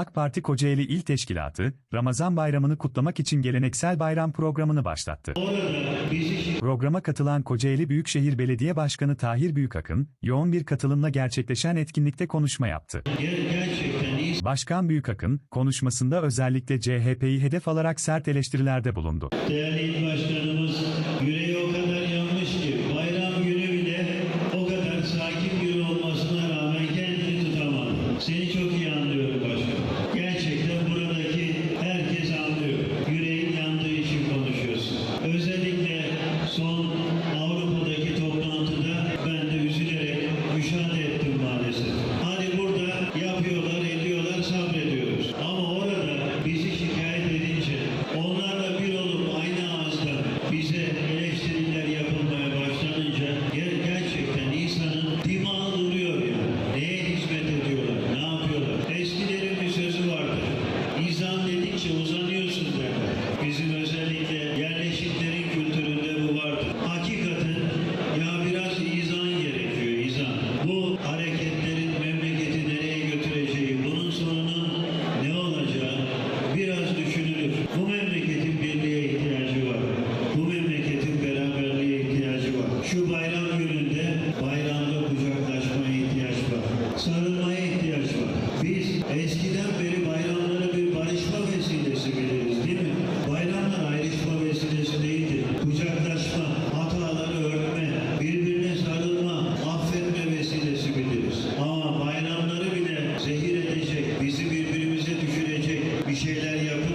AK Parti Kocaeli İl Teşkilatı, Ramazan Bayramı'nı kutlamak için geleneksel bayram programını başlattı. Programa katılan Kocaeli Büyükşehir Belediye Başkanı Tahir Büyükakın, yoğun bir katılımla gerçekleşen etkinlikte konuşma yaptı. Başkan Büyükakın, konuşmasında özellikle CHP'yi hedef alarak sert eleştirilerde bulundu. Değerli il başkanım, dominating shows was you. şeyler yapın.